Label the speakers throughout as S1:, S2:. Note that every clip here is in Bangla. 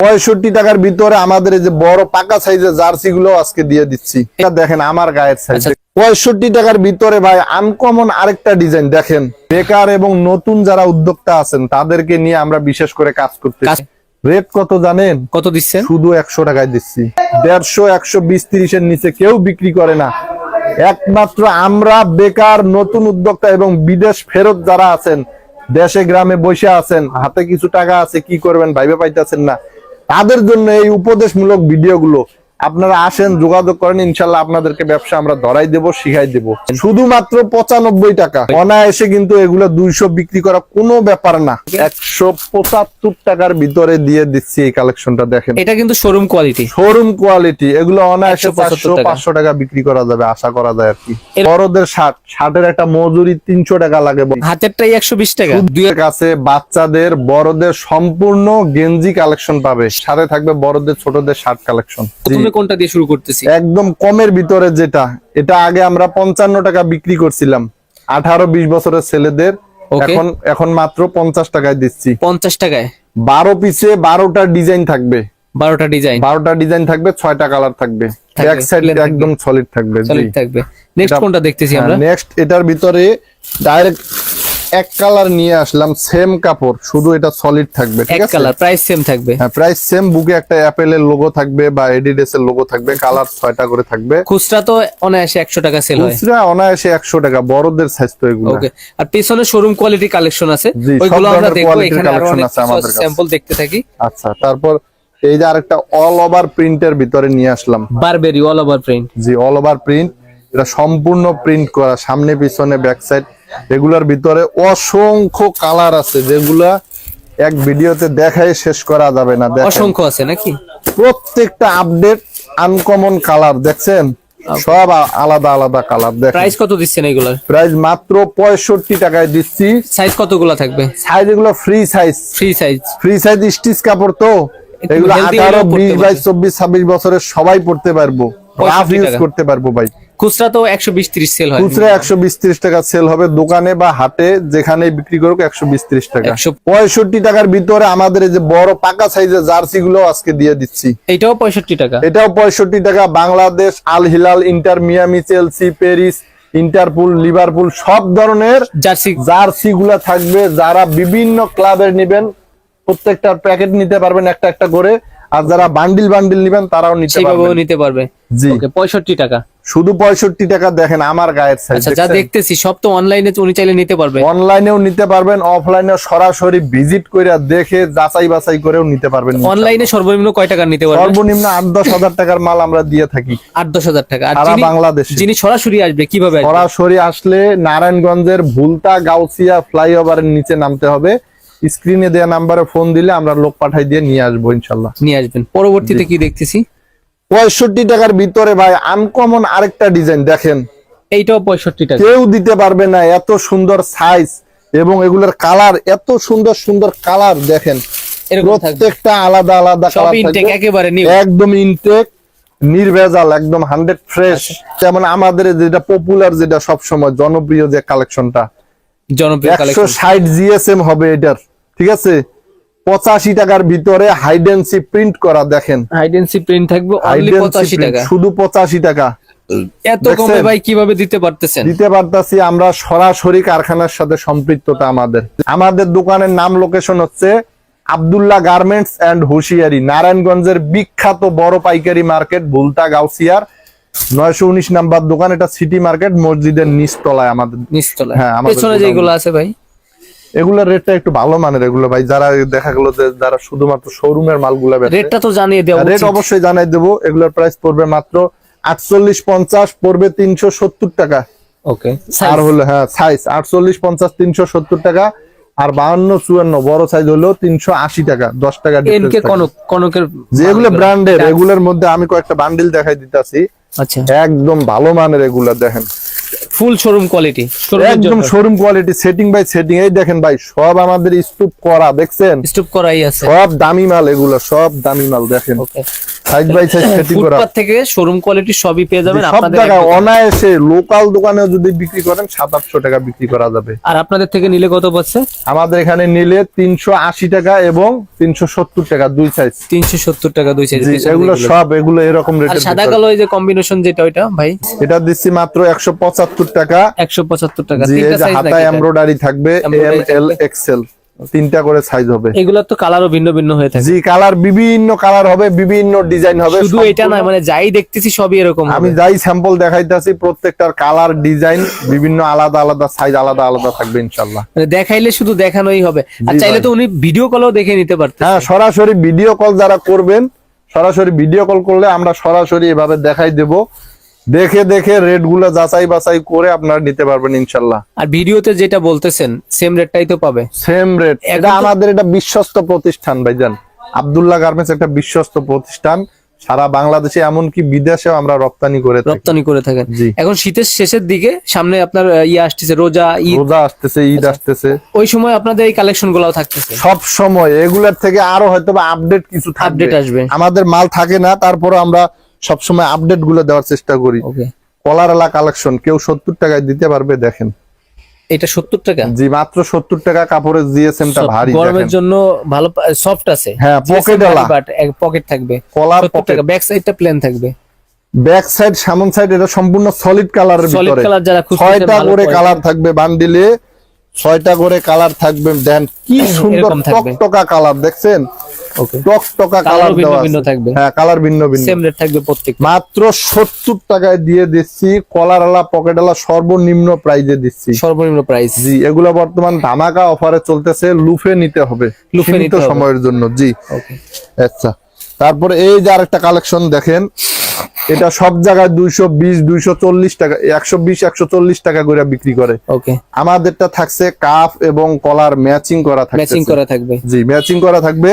S1: পঁয়ষট্টি টাকার ভিতরে আমাদের এই যে বড় পাকা সাইজের জার্সি গুলো আজকে দিয়ে দিচ্ছি। এটা দেখেন আমার গায়ের সাইজ।
S2: আচ্ছা।
S1: পঁয়ষট্টি টাকার ভিতরে ভাই আনকমন আরেকটা ডিজাইন দেখেন। বেকার এবং নতুন যারা উদ্যোক্তা আছেন তাদেরকে নিয়ে আমরা বিশেষ করে কাজ করতে রেট কত জানেন?
S2: কত দিচ্ছেন?
S1: শুধু একশো টাকায় দিচ্ছি। দেড়শো একশো বিশ তিরিশের নিচে কেউ বিক্রি করে না। একমাত্র আমরা বেকার নতুন উদ্যোক্তা এবং বিদেশ ফেরত যারা আছেন দেশে গ্রামে বসে আছেন হাতে কিছু টাকা আছে কি করবেন ভাইবে পাইতেছেন না। তাদের জন্য এই উপদেশমূলক ভিডিওগুলো আপনারা আসেন যোগাযোগ করেন ইনশাল্লাহ আপনাদেরকে ব্যবসা আমরা ধরাই দেব শিখাই দেব। শুধুমাত্র পঁচানব্বই টাকা। অনায়াসে কিন্তু এগুলো দুইশো বিক্রি করা কোনো ব্যাপার না। একশো পঁচাত্তর টাকার ভিতরে দিয়ে দিচ্ছি এই কালেকশনটা দেখেন।
S2: এটা কিন্তু শোরুম কোয়ালিটি
S1: শোরুম কোয়ালিটি এগুলো অনায়াসে
S2: 175
S1: চারশো পাঁচশো টাকা। বিক্রি করা যাবে আশা করা যায় আর কি। বড়দের শার্ট। শার্টের একটা মজুরি তিনশো টাকা লাগে।
S2: হাতেরটাই একশো বিশ টাকা।
S1: দুয়ের কাছে বাচ্চাদের বড়দের সম্পূর্ণ গেঞ্জি কালেকশন পাবে। সাথে থাকবে বড়দের ছোটদের শার্ট কালেকশন।
S2: প্রথমে কোনটা দিয়ে শুরু করতেছি?
S1: একদম কমের ভিতরে যেটা এটা আগে আমরা পঞ্চান্ন টাকা বিক্রি করছিলাম। আঠারো বিশ বছরের ছেলেদের এখন এখন মাত্র পঞ্চাশ টাকায় দিচ্ছি।
S2: পঞ্চাশ টাকায়?
S1: বারো পিসে বারোটা ডিজাইন থাকবে।
S2: বারোটা ডিজাইন?
S1: বারোটা ডিজাইন থাকবে ছয়টা কালার থাকবে। ব্যাক সাইড একদম সলিড থাকবে
S2: সলিড থাকবে। নেক্সট কোনটা দেখতেছি আমরা?
S1: নেক্সট এটার ভিতরে ডাইরেক্ট এক কালার নিয়ে আসলাম সেম কাপড় শুধু এটা সলিড থাকবে ঠিক
S2: এক
S1: আছে?
S2: কালার প্রাইস সেম থাকবে।
S1: হ্যাঁ প্রাইস সেম বুকে একটা অ্যাপেল এর লোগো থাকবে বা এডিডাস এর লোগো থাকবে কালার ছয়টা করে থাকবে।
S2: খুচরা তো অনায়াসে একশো টাকা সেল হয়।
S1: খুচরা অনায়াসে একশো টাকা বড়দের সাইজ তো এগুলো।
S2: ওকে আর পেছনে শোরুম কোয়ালিটি কালেকশন আছে। ওইগুলো আমরা দেখব এখানে
S1: আরও
S2: অনেক
S1: আছে আমাদের কাছে।
S2: স্যাম্পল দেখতে থাকি।
S1: আচ্ছা তারপর এই যে আরেকটা অল ওভার প্রিন্টের ভিতরে নিয়ে আসলাম।
S2: বারবেরি অল ওভার প্রিন্ট
S1: জি অল ওভার প্রিন্ট এটা সম্পূর্ণ প্রিন্ট করা সামনে পিছনে ব্যাক সাইড এগুলার ভিতরে অসংখ্য কালার আছে যেগুলা এক ভিডিওতে দেখাই শেষ করা যাবে না
S2: অসংখ্য আছে নাকি?
S1: প্রত্যেকটা আপডেট আনকমন কালার দেখছেন? সব আলাদা আলাদা কালার দেখেন।
S2: প্রাইস কত দিচ্ছেন এগুলোর?
S1: প্রাইস মাত্র পঁয়ষট্টি টাকায় দিচ্ছি।
S2: সাইজ কতগুলো থাকবে?
S1: সাইজ এগুলো free size
S2: free size
S1: free size stitch কাপড় তো। এগুলো
S2: healthy
S1: আঠারো
S2: হলেও পড়তে
S1: বিশ
S2: পারবে।
S1: বাইশ চব্বিশ ছাব্বিশ বছরের সবাই পড়তে পারব। রাফ ইউজ করতে পারব ভাই।
S2: খুচরা তো একশো বিশ ত্রিশ সেল হয়।
S1: খুচরা একশো বিশ ত্রিশ টাকা সেল হবে দোকানে বা হাটে যেখানে বিক্রি করুক একশো বিশ ত্রিশ টাকা।
S2: 100
S1: পঁয়ষট্টি টাকার ভিতরে আমাদের এই যে বড় পাকা সাইজের জার্সি গুলো আজকে দিয়ে দিচ্ছি।
S2: এইটাও পঁয়ষট্টি টাকা।
S1: এটাও পঁয়ষট্টি টাকা। Bangladesh Al Hilal Inter Miami Chelsea Paris ইন্টারপুল Liverpool সব ধরনের
S2: জার্সি।
S1: জার্সি গুলা থাকবে। যারা বিভিন্ন ক্লাবের নিবেন প্রত্যেকটা প্যাকেট নিতে পারবেন একটা একটা করে। আর যারা বান্ডিল বান্ডিল নিবেন তারাও নিতে পারবেন।
S2: নিতে পারবে।
S1: জি।
S2: ওকে পঁয়ষট্টি টাকা।
S1: শুধু পঁয়ষট্টি টাকা দেখেন আমার গায়ের সাইজ
S2: আচ্ছা যা দেখতেছি সব তো অনলাইনে উনি চাইলে নিতে পারবে।
S1: অনলাইনেও নিতে পারবেন অফলাইনেও সরাসরি ভিজিট করে দেখে যাচাই বাছাই করেও নিতে পারবেন
S2: অনলাইনে সর্বনিম্ন কয় টাকা নিতে পারবেন
S1: সর্বনিম্ন আট দশ হাজার টাকার মাল আমরা দিয়ে থাকি।
S2: আট দশ হাজার টাকা। আর
S1: সারা
S2: যিনি-
S1: বাংলাদেশে।
S2: যিনি সরাসরি আসবে কীভাবে
S1: সরাসরি আসলে নারায়ণগঞ্জের ভুলতা গাউসিয়া ফ্লাইওভারের নিচে নামতে হবে। স্ক্রিনে দেওয়া নাম্বারে ফোন দিলে আমরা লোক পাঠাই দিয়ে নিয়ে আসব ইনশাল্লাহ।
S2: নিয়ে আসবেন। পরবর্তীতে কি দেখতেছি?
S1: পঁয়ষট্টি টাকার ভিতরে ভাই আনকমন আরেকটা ডিজাইন দেখেন।
S2: এইটাও পঁয়ষট্টি টাকা।
S1: কেউ দিতে পারবে না এত সুন্দর সাইজ এবং এগুলোর কালার এত সুন্দর সুন্দর কালার দেখেন। প্রত্যেকটা আলাদা আলাদা
S2: একেবারে
S1: একদম ইনটেক নির্ভেজাল একদম হান্ড্রেড ফ্রেশ। যেমন আমাদের যেটা পপুলার যেটা সবসময় জনপ্রিয় যে কালেকশনটা
S2: জনপ্রিয়
S1: একশো ষাট জিএসএম হবে এটার ঠিক আছে? পঁচাশি টাকার ভিতরে হাইডেন্সি প্রিন্ট করা দেখেন।
S2: হাইডেন্সি প্রিন্ট থাকবে পঁচাশি টাকা।
S1: শুধু পঁচাশি টাকা।
S2: এত কমে ভাই কীভাবে দিতে পারতেছেন?
S1: দিতে পারতাছি আমরা সরাসরি কারখানার সাথে সম্পৃক্ততা আমাদের। আমাদের দোকানের নাম লোকেশন হচ্ছে আব্দুল্লাহ গার্মেন্টস এন্ড হুশিয়ারি নারায়ণগঞ্জের বিখ্যাত বড় পাইকারি মার্কেট ভুলতা গাউসিয়ার নয়শো উনিশ নাম্বার দোকান এটা সিটি মার্কেট মসজিদের নিচতলায় আমাদের
S2: নিচতলা
S1: হ্যাঁ, আমাদের
S2: পেছনে যেগুলো আছে ভাই?
S1: এগুলোর রেটটা একটু ভালো মানের এগুলো ভাই। যারা দেখা গেলো যে যারা শুধুমাত্র শোরুমের মালগুলা বেচে
S2: রেটটা তো জানিয়ে দেওয়া
S1: রেট অবশ্যই জানাই দেবো। এগুলোর প্রাইস পড়বে মাত্র আটচল্লিশ পঞ্চাশ পড়বে তিনশো সত্তর টাকা।
S2: ওকে
S1: আর হলো হ্যাঁ সাইজ আটচল্লিশ পঞ্চাশ তিনশো সত্তর টাকা। আর বাহান্ন চুয়ান্ন বড় সাইজ হলো তিনশো আশি টাকা দশ টাকা
S2: এনকে কনক কনকের
S1: যেগুলো ব্র্যান্ডের এগুলোর মধ্যে আমি কয়েকটা বান্ডিল দেখাই দিতেছি।
S2: আচ্ছা।
S1: একদম ভালো মানের এগুলা দেখেন।
S2: ফুল শোরুম কোয়ালিটি
S1: একদম showroom quality setting by setting এই দেখেন ভাই সব আমাদের স্তূপ করা দেখছেন?
S2: স্টপ করাই আছে।
S1: সব দামি মাল এগুলো সব দামি মাল দেখেন।
S2: Okay
S1: size by size setting করা।
S2: থেকে শোরুম কোয়ালিটি সবই পেয়ে যাবেন আপনাদের
S1: অনায়াসে লোকাল দোকানেও যদি বিক্রি করেন টাকা বিক্রি করা যাবে।
S2: আর আপনাদের থেকে নিলে কত পাচ্ছে
S1: আমাদের এখানে নিলে তিনশো আশি টাকা এবং তিনশো সত্তর টাকা দুই সাইজ
S2: তিনশো সত্তর টাকা দুই সাইজ
S1: এগুলো সব এগুলো এরকম
S2: আর সাদা কালো এই যে কম্বিনেশন যেটা ওইটা ভাই?
S1: এটা দিচ্ছি মাত্র একশো পঁচাত্তর টাকা।
S2: একশো পঁচাত্তর টাকা।
S1: হাতায় এমব্রয়ডারি থাকবে এম এল। এক্সেল তিনটা করে সাইজ হবে।
S2: এগুলোর তো কালারও ভিন্ন ভিন্ন হয়ে থাকে।
S1: জি কালার বিভিন্ন কালার হবে বিভিন্ন ডিজাইন হবে।
S2: শুধু এটা নয় মানে যাই দেখতেছি সবই এরকম
S1: আমি যাই স্যাম্পল দেখাইতেছি প্রত্যেকটার কালার ডিজাইন বিভিন্ন আলাদা আলাদা সাইজ আলাদা আলাদা থাকবে ইনশাল্লাহ
S2: মানে দেখাইলে শুধু দেখানোই হবে। আর চাইলে তো উনি ভিডিও কলও দেখে নিতে পারতেন
S1: হ্যাঁ সরাসরি ভিডিও কল যারা করবেন সরাসরি ভিডিও কল করলে আমরা সরাসরি এভাবে দেখাই দেব। দেখে দেখে রেটগুলো যাচাই বাছাই করে আপনারা নিতে পারবেন ইনশাল্লাহ।
S2: আর ভিডিওতে যেটা বলতেছেন সেম রেটটাই তো পাবে।
S1: সেম রেট এটা আমাদের এটা বিশ্বস্ত প্রতিষ্ঠান ভাইজান। আব্দুল্লাহ গার্মেন্টস একটা বিশ্বস্ত প্রতিষ্ঠান। সারা বাংলাদেশে এমনকি বিদেশেও আমরা রপ্তানি করে
S2: রপ্তানি করে থাকেন। এখন শীতের শেষের দিকে সামনে আপনার ইয়ে আসতেছে রোজা
S1: রোজা আসতেছে ঈদ আসতেছে।
S2: ওই সময় আপনাদের এই কালেকশন গুলাও থাকতেছে?
S1: সব সময়। এগুলোর থেকে আরও হয়তো আপডেট কিছু
S2: আপডেট আসবে।
S1: আমাদের মাল থাকে না তারপরে আমরা সব সময় আপডেটগুলো দেওয়ার চেষ্টা করি।
S2: কলার
S1: কলারওয়ালা কালেকশন কেউ সত্তর টাকায় দিতে পারবে দেখেন।
S2: এটা সত্তর টাকা?
S1: জি মাত্র টাকা কাপড়ের জিএসএমটা ভারী
S2: গরমের জন্য ভালো সফট আছে।
S1: হ্যাঁ,
S2: পকেট থাকবে। টাকা। ব্যাক সাইডটা প্লেন থাকবে।
S1: ব্যাক সাইড সামন সাইড এটা সম্পূর্ণ সলিড কালারের ভিতরে।
S2: কালার যারা
S1: ছয়টা করে কালার থাকবে বান্ডিলে ছয়টা করে কালার থাকবে দেন কি সুন্দর টকটকা কালার দেখছেন?
S2: ওকে
S1: টকটকা কালার
S2: ভিন্ন ভিন্ন থাকবে।
S1: হ্যাঁ কালার ভিন্ন ভিন্ন।
S2: সেম রেট থাকবে প্রত্যেক
S1: মাত্র সত্তর টাকায় দিয়ে দিচ্ছি কলারওয়ালা পকেটওয়ালা সর্বনিম্ন প্রাইজে দিচ্ছি।
S2: সর্বনিম্ন প্রাইস
S1: জি এগুলো বর্তমান ধামাকা অফারে চলতেছে লুফে নিতে হবে।
S2: লুফে নিতে
S1: সময়ের জন্য জি। আচ্ছা তারপরে এই যে আরেকটা কালেকশন দেখেন। এটা সব জায়গায় দুইশো বিশ দুইশো চল্লিশ টাকা একশো বিশ একশো চল্লিশ টাকা করে বিক্রি করে।
S2: ওকে
S1: আমাদেরটা থাকছে কাফ এবং কলার ম্যাচিং করা থাকছে
S2: ম্যাচিং করা থাকবে।
S1: জি ম্যাচিং করা থাকবে।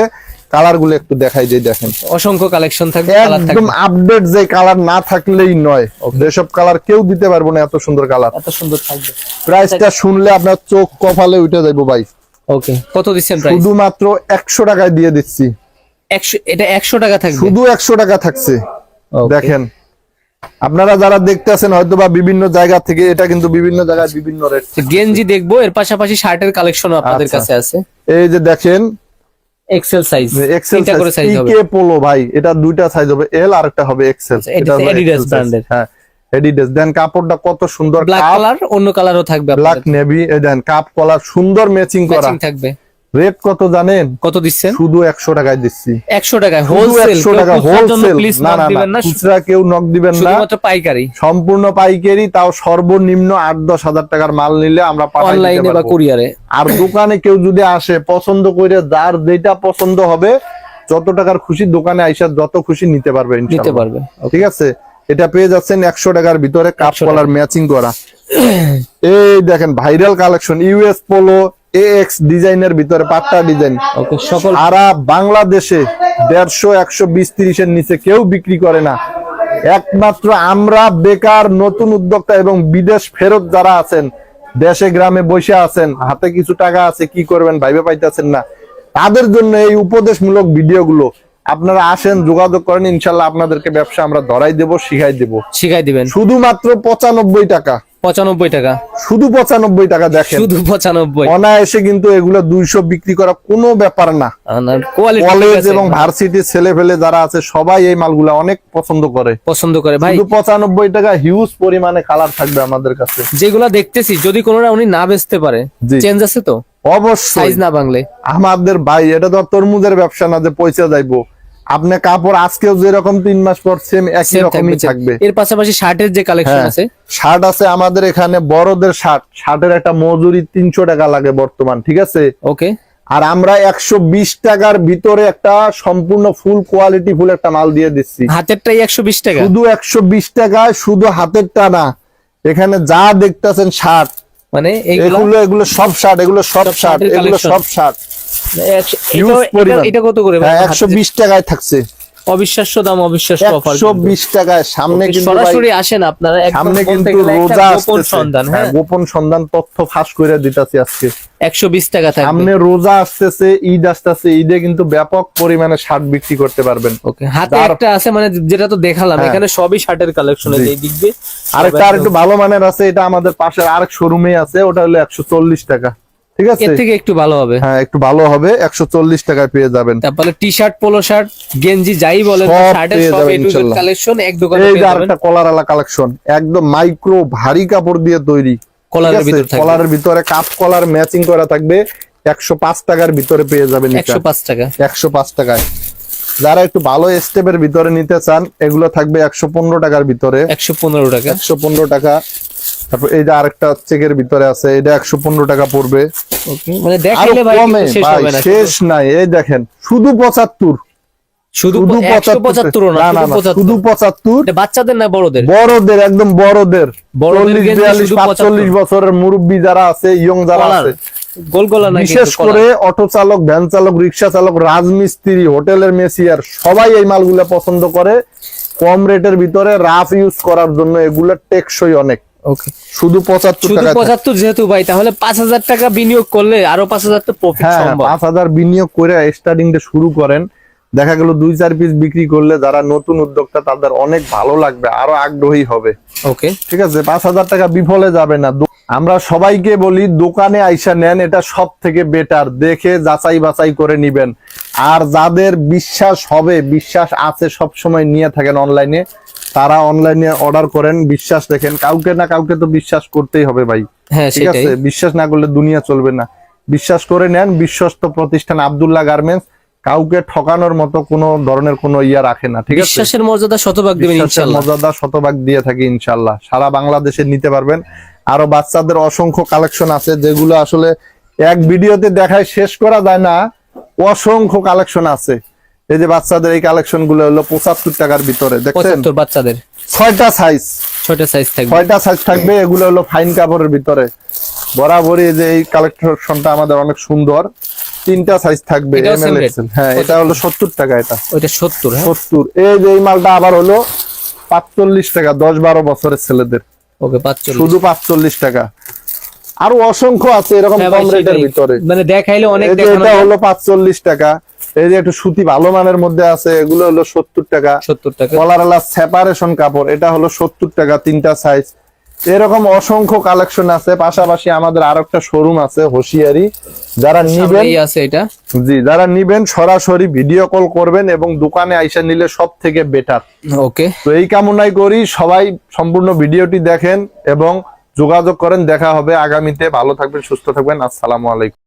S1: কালারগুলো একটু দেখাই যে দেখেন।
S2: অসংখ্য কালেকশন থাকবে
S1: একদম আপডেট যে কালার না থাকলেই নয়। যেসব কালার কেউ দিতে পারব না এত সুন্দর কালার
S2: এত সুন্দর থাকবে।
S1: প্রাইসটা শুনলে আপনার চোখ কপালে উঠে যাইবো ভাই।
S2: ওকে কত দিচ্ছেন প্রাইস
S1: শুধুমাত্র একশো টাকায় দিয়ে দিচ্ছি।
S2: একশো এটা একশো টাকা থাকবে?
S1: শুধু একশো টাকা থাকছে. দেখেন। আপনারা যারা দেখতেছেন হয়তো বা বিভিন্ন জায়গা থেকে এটা কিন্তু বিভিন্ন জায়গায় বিভিন্ন রেট
S2: গেঞ্জি দেখব এর পাশাপাশি শার্টের কালেকশন আপনাদের
S1: আচ্ছা।
S2: কাছে আছে।
S1: এই যে দেখেন
S2: এক্সেল সাইজ
S1: এক্সেল পোলো ভাই এটা দুইটা সাইজ হবে। এল আর একটা হবে এক্সেল
S2: আচ্ছা, এটা brand-এর।
S1: হ্যাঁ দেন কাপড়টা কত সুন্দর
S2: ব্ল্যাক কালার অন্য কালারও থাকবে
S1: black navy then cup collar সুন্দর ম্যাচিং করা।
S2: থাকবে।
S1: রেট কত জানেন?
S2: কত দিচ্ছেন?
S1: শুধু একশো টাকায় দিচ্ছি।
S2: একশো টাকায় হোলসেল
S1: টাকা হোলসেল না না খুচরা কেউ নক দিবেন না।
S2: পাইকারি।
S1: সম্পূর্ণ পাইকারি তাও সর্বনিম্ন আট দশ হাজার টাকার মাল নিলে আমরা
S2: অনলাইনে বা কুরিয়ারে
S1: আর দোকানে কেউ যদি আসে পছন্দ করে যার যেটা পছন্দ হবে যত টাকার খুশি দোকানে আইসা যত খুশি নিতে পারবে
S2: নিতে পারবে।
S1: ঠিক আছে? এটা পেয়ে যাচ্ছেন একশো টাকার ভিতরে কাপ
S2: 100
S1: কলার ম্যাচিং করা। এই দেখেন viral collection US Polo X ডিজাইনের ভিতরে পাট্টা ডিজাইন
S2: ওকে সকল
S1: সারা বাংলাদেশে দেড়শো একশো বিশ তিরিশের নিচে কেউ বিক্রি করে না। একমাত্র আমরা বেকার নতুন উদ্যোক্তা এবং বিদেশ ফেরত যারা আছেন দেশে গ্রামে বসে আছেন হাতে কিছু টাকা আছে কি করবেন ভাইবে পাইতেছেন না। তাদের জন্য এই উপদেশমূলক ভিডিওগুলো আপনারা আসেন যোগাযোগ করেন ইনশাল্লাহ আপনাদেরকে ব্যবসা আমরা ধরাই দেব শিখাই দেব।
S2: শিখাই দিবেন।
S1: শুধুমাত্র পঁচানব্বই টাকা।
S2: পঁচানব্বই টাকা।
S1: শুধু পঁচানব্বই টাকা দেখেন।
S2: শুধু পঁচানব্বই।
S1: অনায়াসে কিন্তু এগুলো দুইশো বিক্রি করা কোনো ব্যাপার না। কলেজ এবং ভার্সিটি ছেলে ফেলে যারা আছে সবাই এই মালগুলা অনেক পছন্দ করে।
S2: পছন্দ করে। ভাই
S1: পঁচানব্বই টাকা হিউজ পরিমাণে কালার থাকবে আমাদের কাছে।
S2: যেগুলা দেখতেছি যদি কোনোটা উনি না বেচতে পারে চেঞ্জ আছে তো?
S1: অবশ্যই।
S2: না বাংলে।
S1: আমাদের ভাই এটা তো তরমুজের ব্যবসা না যে পয়সা যাইবো। আপনি কাপড় আজকেও যেরকম তিন মাস পর সেম একই রকমই
S2: থাকবে এর পাশাপাশি শার্টের যে কালেকশন
S1: হ্যাঁ
S2: আছে?
S1: শার্ট আছে আমাদের এখানে বড়দের শার্ট। শার্টের একটা মজুরি তিনশো টাকা লাগে বর্তমান ঠিক আছে?
S2: ওকে
S1: আর আমরা একশো বিশ টাকার ভিতরে একটা সম্পূর্ণ ফুল কোয়ালিটি ফুল একটা মাল দিয়ে দিচ্ছি।
S2: হাতেরটাই একশো বিশ টাকা?
S1: শুধু একশো বিশ টাকায় শুধু হাতের টানা এখানে যা দেখতেছেন শার্ট
S2: মানে
S1: এগুলো এগুলো সব শার্ট এগুলো সব শার্ট এগুলো সব শার্ট।
S2: এটা- কত করে?
S1: হ্যাঁ টাকায় থাকছে।
S2: অবিশ্বাস্য দাম অবিশ্বাস্য অফার
S1: টাকায়। সামনে কিন্তু
S2: সরাসরি আসেন আপনারা
S1: সামনে কিন্তু রোজা
S2: গোপন সন্ধান
S1: হ্যাঁ
S2: হ্যাঁ?
S1: গোপন সন্ধান তথ্য ফাঁস করে দিতেছি আজকে।
S2: একশো বিশ টাকা থাকবে।
S1: সামনে রোজা আসতেছে ঈদ আসতেছে ঈদে কিন্তু ব্যাপক পরিমাণে শার্ট বিক্রি করতে পারবেন।
S2: ওকে হাতে একটা আছে মানে যেটা তো দেখালাম। এখানে সবই শার্টের কালেকশন। এই দিক দিয়ে
S1: আরেকটা আর একটু ভালো মানের আছে এটা আমাদের পাশের আরেক শোরুমে আছে ওটা হলো একশো চল্লিশ টাকা। ঠিক আছে?
S2: এর থেকে একটু ভালো হবে।
S1: হ্যাঁ একটু ভালো হবে। একশো চল্লিশ টাকায় পেয়ে যাবেন।
S2: তারপরে টি শার্ট পোলো শার্ট গেঞ্জি যাই বলেন শার্টের সব এ টু জেড কালেকশন এক দোকানে পেয়ে যাবেন।
S1: আরেকটা কলার কালেকশন একদম মাইক্রো ভারী কাপড় দিয়ে তৈরি।
S2: কলারের? ভিতর
S1: কলারের ভিতরে কাপ কলার ম্যাচিং করা থাকবে। একশো পাঁচ টাকার ভিতরে পেয়ে যাবেন
S2: একশো পাঁচ টাকা।
S1: একশো পাঁচ টাকায়। যারা একটু ভালো স্টেপের ভিতরে নিতে চান এগুলো থাকবে একশো পনেরো টাকার ভিতরে।
S2: একশো পনেরো টাকা।
S1: একশো পনেরো টাকা। তারপর এই যে আরেকটা চেকের ভিতরে আছে এটা একশো পনেরো টাকা পড়বে।
S2: মানে দেখাইলে ভাই শেষ
S1: নাই। এই দেখেন শুধু পঁচাত্তর।
S2: শুধু
S1: শুধু
S2: পঁচাত্তর। না
S1: না না
S2: শুধু পঁচাত্তর।
S1: পঁচাত্তর।
S2: বাচ্চাদের না বড়দের?
S1: বড়দের একদম বড়দের।
S2: বড়দের
S1: চল্লিশ বিয়াল্লিশ পাঁচচল্লিশ বছরের মুরব্বী যারা আছে ইয়ং যারা আছে
S2: গোল না
S1: বিশেষ করে অটো চালক ভ্যান চালক রিক্সা চালক রাজমিস্ত্রি হোটেলের মেসিয়ার সবাই এই মালগুলা পছন্দ করে। কম রেটের ভিতরে রাফ ইউজ করার জন্য এগুলা টেকসই অনেক।
S2: ওকে
S1: শুধু পঁচাত্তর
S2: শুধু
S1: টাকা
S2: পঁচাত্তর যেহেতু ভাই তাহলে পাঁচ হাজার টাকা বিনিয়োগ করলে আরও পাঁচ হাজার তো প্রফিট
S1: হ্যাঁ
S2: সম্ভব।
S1: হাজার বিনিয়োগ করে স্টার্টিংটা শুরু করেন। দেখা গেল দুই চার পিস বিক্রি করলে যারা নতুন উদ্যোক্তা তাদের অনেক ভালো লাগবে আরও আগ্রহী হবে।
S2: ওকে
S1: ঠিক আছে পাঁচ হাজার টাকা বিফলে যাবে না। আমরা সবাইকে বলি দোকানে আইসা নেন এটা সব থেকে বেটার দেখে যাচাই বাছাই করে নিবেন। আর যাদের বিশ্বাস হবে বিশ্বাস আছে সব সময় নিয়ে থাকেন অনলাইনে তারা অনলাইনে অর্ডার করেন বিশ্বাস দেখেন। কাউকে না কাউকে তো বিশ্বাস করতেই হবে ভাই।
S2: হ্যাঁ
S1: ঠিক আছে? বিশ্বাস না করলে দুনিয়া চলবে না। বিশ্বাস করে নেন বিশ্বস্ত প্রতিষ্ঠান আবদুল্লাহ গার্মেন্টস কাউকে ঠকানোর মতো কোনো ধরনের কোনো ইয়া রাখে না ঠিক আছে?
S2: বিশ্বাসের মর্যাদা শতভাগ দেবেন
S1: মর্যাদা শতভাগ দিয়ে থাকি ইনশাল্লাহ। সারা বাংলাদেশে নিতে পারবেন। আরও বাচ্চাদের অসংখ্য কালেকশন আছে যেগুলো আসলে এক ভিডিওতে দেখায় শেষ করা যায় না অসংখ্য কালেকশন আছে। এই যে বাচ্চাদের এই কালেকশনগুলো হলো পঁচাত্তর টাকার ভিতরে দেখছেন?
S2: বাচ্চাদের।
S1: ছয়টা সাইজ
S2: ছয়টা সাইজ থাকবে।
S1: ছয়টা সাইজ থাকবে এগুলো হলো ফাইন কাপড়ের ভিতরে। বরাবরই যে এই কালেকশনটা আমাদের অনেক সুন্দর। তিনটা সাইজ থাকবে? হ্যাঁ এটা হলো সত্তর টাকা এটা।
S2: ওইটা সত্তর হ্যাঁ?
S1: সত্তর। এই যে এই মালটা আবার হলো পাঁচচল্লিশ টাকা দশ বারো বছরের ছেলেদের।
S2: ওকে
S1: শুধু পাঁচচল্লিশ টাকা। আরও অসংখ্য আছে এরকম
S2: হ্যাঁ
S1: কম রেটের ভিতরে।
S2: মানে দেখাইলে অনেক
S1: এটা হলো পাঁচচল্লিশ টাকা। এই যে একটু সুতি ভালো মানের মধ্যে আছে এগুলো হলো সত্তর টাকা।
S2: সত্তর টাকা।
S1: কলারালা সেপারেশন কাপড় এটা হলো সত্তর টাকা তিনটা সাইজ এরকম অসংখ্য কালেকশন আছে পাশাপাশি আমাদের আর একটা শোরুম আছে হোশিয়ারি। যারা নিবেন
S2: আছে এটা।
S1: জি যারা নিবেন সরাসরি ভিডিও কল করবেন এবং দোকানে আইসা নিলে সব থেকে বেটার
S2: ওকে।
S1: তো এই কামনাই করি সবাই সম্পূর্ণ ভিডিওটি দেখেন এবং যোগাযোগ করেন দেখা হবে আগামীতে। ভালো থাকবেন সুস্থ থাকবেন আসসালামু আলাইকুম।